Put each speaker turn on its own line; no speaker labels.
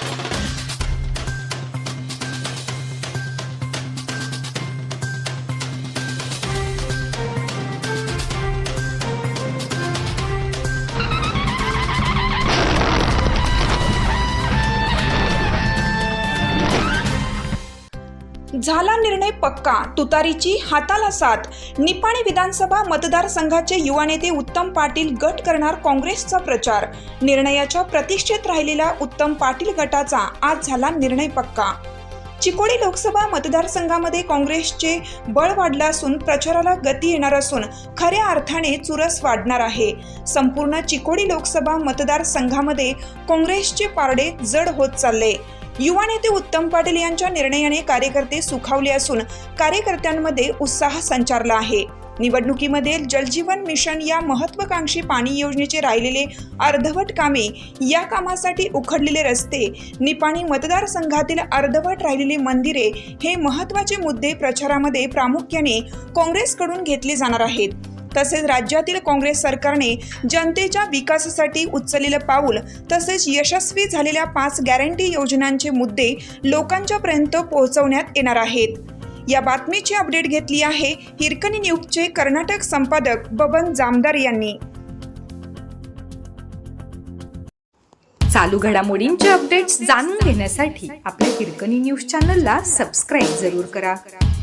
Thank you. झाला निर्णय पक्का. तुतारीची हाताला साथ निपाणी विधानसभा मतदारसंघाचे युवा नेते उत्तम पाटील गट करणार काँग्रेसचा प्रचार. निर्णयाच्या प्रतीक्षेत राहिलेल्या उत्तम पाटील गटाचा आज झाला निर्णय पक्का. चिकोडी लोकसभा मतदारसंघामध्ये काँग्रेसचे बळ वाढलं असून प्रचाराला गती येणार असून खऱ्या अर्थाने चुरस वाढणार आहे. संपूर्ण चिकोडी लोकसभा मतदारसंघामध्ये काँग्रेसचे पारडे जड होत चालले. युवा नेते उत्तम पाटील यांच्या निर्णयाने कार्यकर्ते सुखावले असून कार्यकर्त्यांमध्ये उत्साह संचारला आहे. निवडणुकीमध्ये जलजीवन मिशन या महत्वाकांक्षी पाणी योजनेचे राहिलेले अर्धवट कामे या कामासाठी उखडलेले रस्ते निपाणी मतदारसंघातील अर्धवट राहिलेली मंदिरे हे महत्त्वाचे मुद्दे प्रचारामध्ये प्रामुख्याने काँग्रेसकडून घेतले जाणार आहेत. तसेच राज्यातील काँग्रेस सरकारने जनतेच्या विकासासाठी उचललेलं पाऊल तसेच यशस्वी झालेल्या पाच गॅरंटी योजनांचे मुद्दे लोकांच्यापर्यंत पोहोचवण्यात येणार आहेत. या बातमीची अपडेट घेतली आहे हिरकणी न्यूजचे कर्नाटक संपादक बबन जामदार यांनी.
चालू घडामोडींचे अपडेट्स जाणून घेण्यासाठी आपल्या हिरकणी न्यूज चॅनलला सबस्क्राईब जरूर करा.